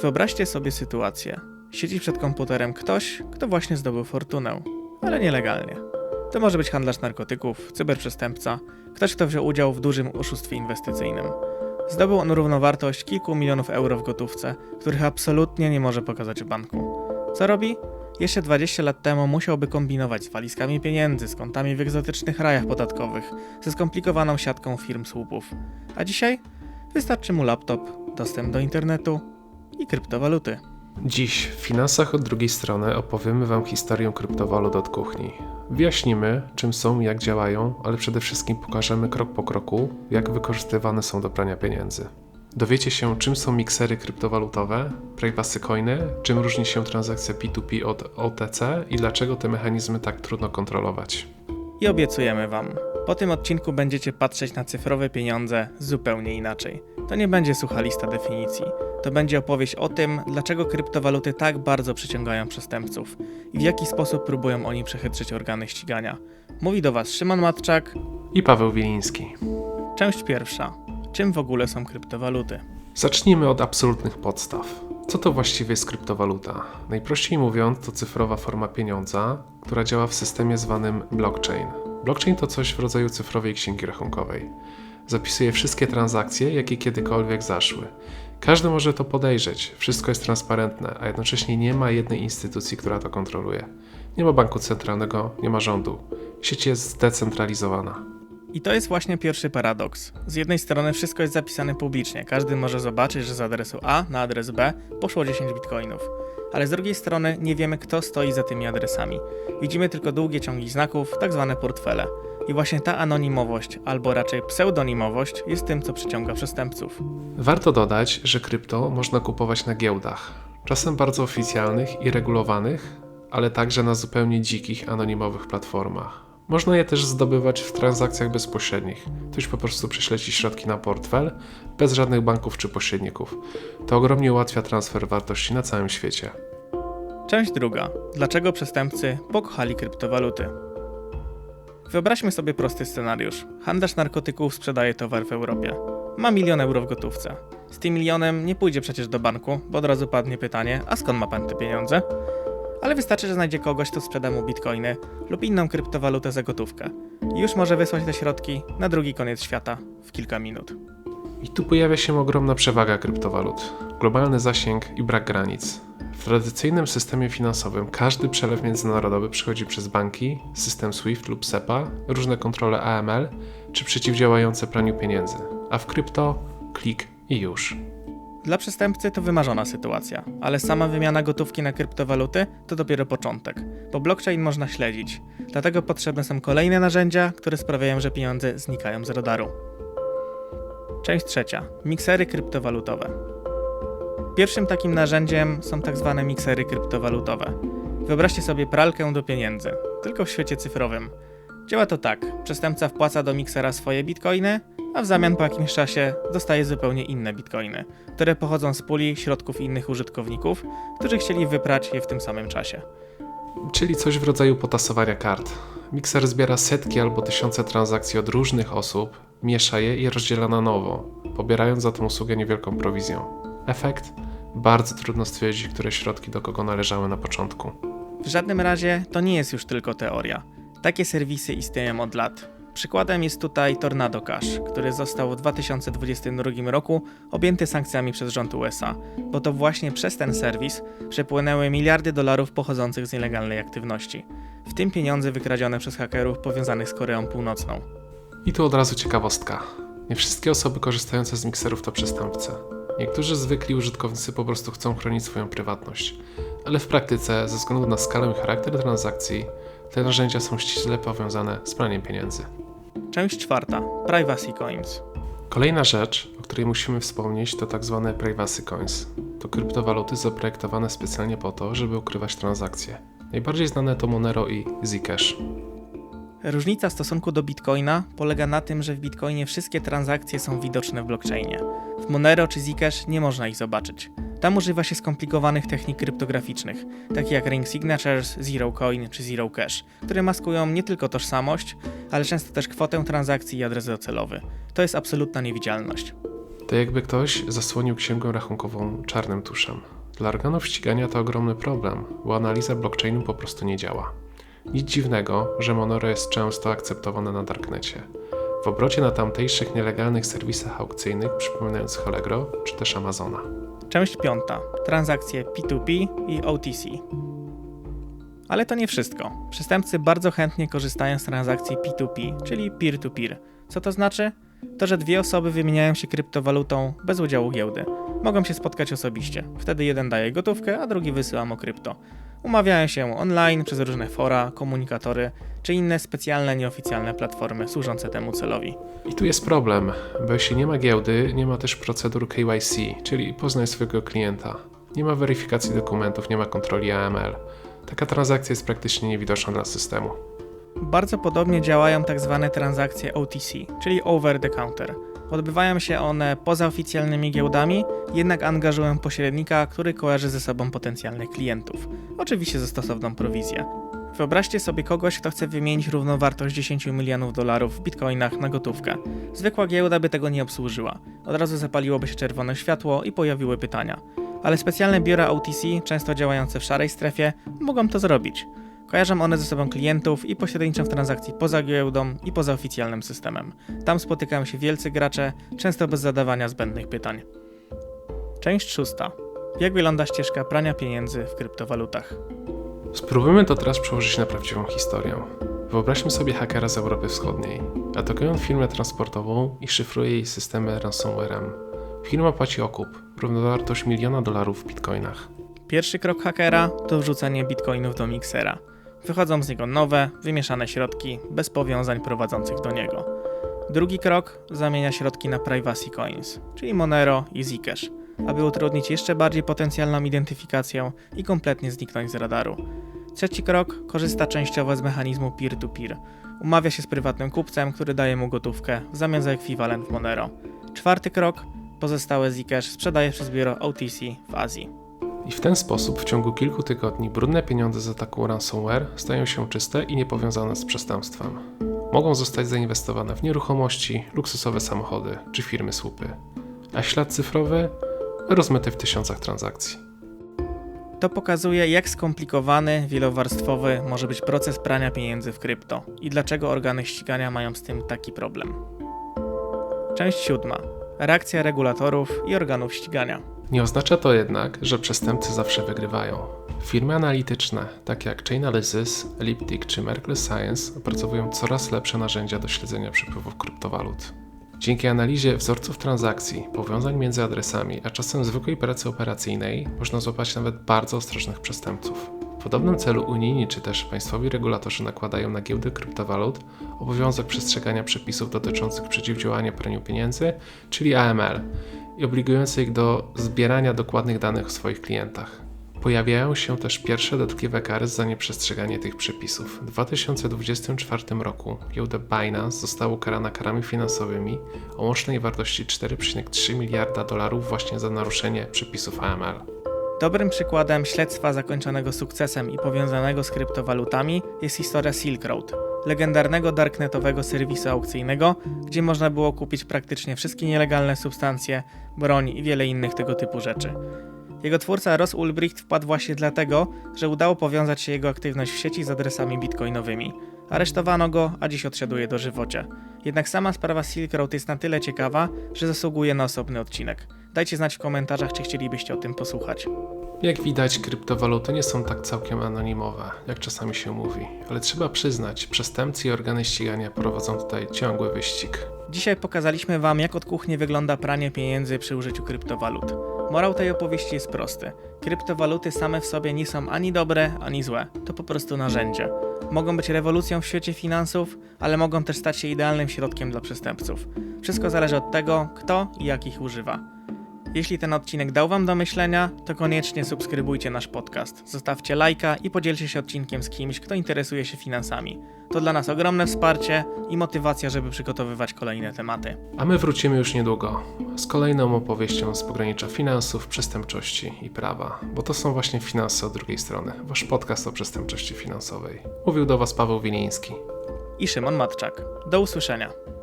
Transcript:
Wyobraźcie sobie sytuację. Siedzi przed komputerem ktoś, kto właśnie zdobył fortunę, ale nielegalnie. To może być handlarz narkotyków, cyberprzestępca, ktoś, kto wziął udział w dużym oszustwie inwestycyjnym. Zdobył on równowartość kilku milionów euro w gotówce, których absolutnie nie może pokazać w banku. Co robi? Jeszcze 20 lat temu musiałby kombinować z walizkami pieniędzy, z kontami w egzotycznych rajach podatkowych, ze skomplikowaną siatką firm słupów. A dzisiaj wystarczy mu laptop, dostęp do internetu i kryptowaluty. Dziś w Finansach od drugiej strony opowiemy Wam historię kryptowalut od kuchni. Wyjaśnimy, czym są i jak działają, ale przede wszystkim pokażemy krok po kroku, jak wykorzystywane są do prania pieniędzy. Dowiecie się, czym są miksery kryptowalutowe, privacy coiny, czym różni się transakcja P2P od OTC i dlaczego te mechanizmy tak trudno kontrolować. I obiecujemy Wam, po tym odcinku będziecie patrzeć na cyfrowe pieniądze zupełnie inaczej. To nie będzie sucha lista definicji. To będzie opowieść o tym, dlaczego kryptowaluty tak bardzo przyciągają przestępców i w jaki sposób próbują oni przechytrzyć organy ścigania. Mówi do Was Szymon Matczak. I Paweł Wiliński. Część pierwsza. Czym w ogóle są kryptowaluty? Zacznijmy od absolutnych podstaw. Co to właściwie jest kryptowaluta? Najprościej mówiąc, to cyfrowa forma pieniądza, która działa w systemie zwanym blockchain. Blockchain to coś w rodzaju cyfrowej księgi rachunkowej. Zapisuje wszystkie transakcje, jakie kiedykolwiek zaszły. Każdy może to podejrzeć, wszystko jest transparentne, a jednocześnie nie ma jednej instytucji, która to kontroluje. Nie ma banku centralnego, nie ma rządu. Sieć jest zdecentralizowana. I to jest właśnie pierwszy paradoks. Z jednej strony wszystko jest zapisane publicznie, każdy może zobaczyć, że z adresu A na adres B poszło 10 bitcoinów. Ale z drugiej strony nie wiemy, kto stoi za tymi adresami. Widzimy tylko długie ciągi znaków, tak zwane portfele. I właśnie ta anonimowość, albo raczej pseudonimowość, jest tym, co przyciąga przestępców. Warto dodać, że krypto można kupować na giełdach, czasem bardzo oficjalnych i regulowanych, ale także na zupełnie dzikich, anonimowych platformach. Można je też zdobywać w transakcjach bezpośrednich. Ktoś po prostu prześleci środki na portfel, bez żadnych banków czy pośredników. To ogromnie ułatwia transfer wartości na całym świecie. Część druga. Dlaczego przestępcy pokochali kryptowaluty? Wyobraźmy sobie prosty scenariusz. Handlarz narkotyków sprzedaje towar w Europie. Ma milion euro w gotówce. Z tym milionem nie pójdzie przecież do banku, bo od razu padnie pytanie, a skąd ma pan te pieniądze? Ale wystarczy, że znajdzie kogoś, kto sprzeda mu bitcoiny lub inną kryptowalutę za gotówkę. I już może wysłać te środki na drugi koniec świata w kilka minut. I tu pojawia się ogromna przewaga kryptowalut. Globalny zasięg i brak granic. W tradycyjnym systemie finansowym każdy przelew międzynarodowy przychodzi przez banki, system SWIFT lub SEPA, różne kontrole AML czy przeciwdziałające praniu pieniędzy. A w krypto klik i już. Dla przestępcy to wymarzona sytuacja, ale sama wymiana gotówki na kryptowaluty to dopiero początek, bo blockchain można śledzić. Dlatego potrzebne są kolejne narzędzia, które sprawiają, że pieniądze znikają z radaru. Część trzecia. Miksery kryptowalutowe. Pierwszym takim narzędziem są tak zwane miksery kryptowalutowe. Wyobraźcie sobie pralkę do pieniędzy, tylko w świecie cyfrowym. Działa to tak: przestępca wpłaca do miksera swoje bitcoiny, a w zamian po jakimś czasie dostaje zupełnie inne bitcoiny, które pochodzą z puli środków innych użytkowników, którzy chcieli wyprać je w tym samym czasie. Czyli coś w rodzaju potasowania kart. Mikser zbiera setki albo tysiące transakcji od różnych osób, miesza je i rozdziela na nowo, pobierając za tę usługę niewielką prowizję. Efekt? Bardzo trudno stwierdzić, które środki do kogo należały na początku. W żadnym razie to nie jest już tylko teoria. Takie serwisy istnieją od lat. Przykładem jest tutaj Tornado Cash, który został w 2022 roku objęty sankcjami przez rząd USA, bo to właśnie przez ten serwis przepłynęły miliardy dolarów pochodzących z nielegalnej aktywności, w tym pieniądze wykradzione przez hakerów powiązanych z Koreą Północną. I tu od razu ciekawostka. Nie wszystkie osoby korzystające z mikserów to przestępcy. Niektórzy zwykli użytkownicy po prostu chcą chronić swoją prywatność, ale w praktyce, ze względu na skalę i charakter transakcji, te narzędzia są ściśle powiązane z praniem pieniędzy. Część czwarta. Privacy Coins. Kolejna rzecz, o której musimy wspomnieć, to tak zwane privacy coins. To kryptowaluty zaprojektowane specjalnie po to, żeby ukrywać transakcje. Najbardziej znane to Monero i Zcash. Różnica w stosunku do Bitcoina polega na tym, że w Bitcoinie wszystkie transakcje są widoczne w blockchainie. W Monero czy Zcash nie można ich zobaczyć. Tam używa się skomplikowanych technik kryptograficznych, takich jak ring signatures, zero coin czy zero cash, które maskują nie tylko tożsamość, ale często też kwotę transakcji i adres docelowy. To jest absolutna niewidzialność. To jakby ktoś zasłonił księgę rachunkową czarnym tuszem. Dla organów ścigania to ogromny problem, bo analiza blockchainu po prostu nie działa. Nic dziwnego, że Monero jest często akceptowane na darknecie. W obrocie na tamtejszych nielegalnych serwisach aukcyjnych, przypominając Allegro czy też Amazona. Część piąta. Transakcje P2P i OTC. Ale to nie wszystko. Przestępcy bardzo chętnie korzystają z transakcji P2P, czyli peer-to-peer. Co to znaczy? To, że dwie osoby wymieniają się kryptowalutą bez udziału giełdy. Mogą się spotkać osobiście. Wtedy jeden daje gotówkę, a drugi wysyła mu krypto. Umawiają się online przez różne fora, komunikatory czy inne specjalne, nieoficjalne platformy służące temu celowi. I tu jest problem, bo jeśli nie ma giełdy, nie ma też procedur KYC, czyli poznaj swojego klienta. Nie ma weryfikacji dokumentów, nie ma kontroli AML. Taka transakcja jest praktycznie niewidoczna dla systemu. Bardzo podobnie działają tak zwane transakcje OTC, czyli over the counter. Odbywają się one poza oficjalnymi giełdami, jednak angażują pośrednika, który kojarzy ze sobą potencjalnych klientów. Oczywiście ze stosowną prowizję. Wyobraźcie sobie kogoś, kto chce wymienić równowartość 10 milionów dolarów w bitcoinach na gotówkę. Zwykła giełda by tego nie obsłużyła. Od razu zapaliłoby się czerwone światło i pojawiły pytania. Ale specjalne biura OTC, często działające w szarej strefie, mogą to zrobić. Kojarzą one ze sobą klientów i pośredniczą w transakcji poza giełdą i poza oficjalnym systemem. Tam spotykają się wielcy gracze, często bez zadawania zbędnych pytań. Część szósta. Jak wygląda ścieżka prania pieniędzy w kryptowalutach? Spróbujmy to teraz przełożyć na prawdziwą historię. Wyobraźmy sobie hakera z Europy Wschodniej. Atakuje on firmę transportową i szyfruje jej systemy ransomwarem. Firma płaci okup, równowartość miliona dolarów w bitcoinach. Pierwszy krok hakera to wrzucenie bitcoinów do miksera. Wychodzą z niego nowe, wymieszane środki, bez powiązań prowadzących do niego. Drugi krok zamienia środki na privacy coins, czyli Monero i Zcash, aby utrudnić jeszcze bardziej potencjalną identyfikację i kompletnie zniknąć z radaru. Trzeci krok korzysta częściowo z mechanizmu peer-to-peer. Umawia się z prywatnym kupcem, który daje mu gotówkę w zamian za ekwiwalent w Monero. Czwarty krok pozostałe Zcash sprzedaje przez biuro OTC w Azji. I w ten sposób w ciągu kilku tygodni brudne pieniądze z ataku ransomware stają się czyste i niepowiązane z przestępstwem. Mogą zostać zainwestowane w nieruchomości, luksusowe samochody czy firmy słupy. A ślad cyfrowy rozmyty w tysiącach transakcji. To pokazuje, jak skomplikowany, wielowarstwowy może być proces prania pieniędzy w krypto i dlaczego organy ścigania mają z tym taki problem. Część siódma. Reakcja regulatorów i organów ścigania. Nie oznacza to jednak, że przestępcy zawsze wygrywają. Firmy analityczne, takie jak Chainalysis, Elliptic czy Merkle Science, opracowują coraz lepsze narzędzia do śledzenia przepływów kryptowalut. Dzięki analizie wzorców transakcji, powiązań między adresami, a czasem zwykłej pracy operacyjnej, można złapać nawet bardzo ostrożnych przestępców. W podobnym celu unijni czy też państwowi regulatorzy nakładają na giełdy kryptowalut obowiązek przestrzegania przepisów dotyczących przeciwdziałania praniu pieniędzy, czyli AML, i obligujące ich do zbierania dokładnych danych o swoich klientach. Pojawiają się też pierwsze dotkliwe kary za nieprzestrzeganie tych przepisów. W 2024 roku giełda Binance została ukarana karami finansowymi o łącznej wartości 4,3 miliarda dolarów właśnie za naruszenie przepisów AML. Dobrym przykładem śledztwa zakończonego sukcesem i powiązanego z kryptowalutami jest historia Silk Road, legendarnego darknetowego serwisu aukcyjnego, gdzie można było kupić praktycznie wszystkie nielegalne substancje, broń i wiele innych tego typu rzeczy. Jego twórca Ross Ulbricht wpadł właśnie dlatego, że udało powiązać się jego aktywność w sieci z adresami bitcoinowymi. Aresztowano go, a dziś odsiaduje do żywocie. Jednak sama sprawa Silk Road jest na tyle ciekawa, że zasługuje na osobny odcinek. Dajcie znać w komentarzach, czy chcielibyście o tym posłuchać. Jak widać, kryptowaluty nie są tak całkiem anonimowe, jak czasami się mówi, ale trzeba przyznać, przestępcy i organy ścigania prowadzą tutaj ciągły wyścig. Dzisiaj pokazaliśmy Wam, jak od kuchni wygląda pranie pieniędzy przy użyciu kryptowalut. Morał tej opowieści jest prosty. Kryptowaluty same w sobie nie są ani dobre, ani złe. To po prostu narzędzie. Mogą być rewolucją w świecie finansów, ale mogą też stać się idealnym środkiem dla przestępców. Wszystko zależy od tego, kto i jak ich używa. Jeśli ten odcinek dał Wam do myślenia, to koniecznie subskrybujcie nasz podcast, zostawcie lajka i podzielcie się odcinkiem z kimś, kto interesuje się finansami. To dla nas ogromne wsparcie i motywacja, żeby przygotowywać kolejne tematy. A my wrócimy już niedługo z kolejną opowieścią z pogranicza finansów, przestępczości i prawa, bo to są właśnie finanse od drugiej strony, wasz podcast o przestępczości finansowej. Mówił do Was Paweł Wiliński. I Szymon Matczak. Do usłyszenia.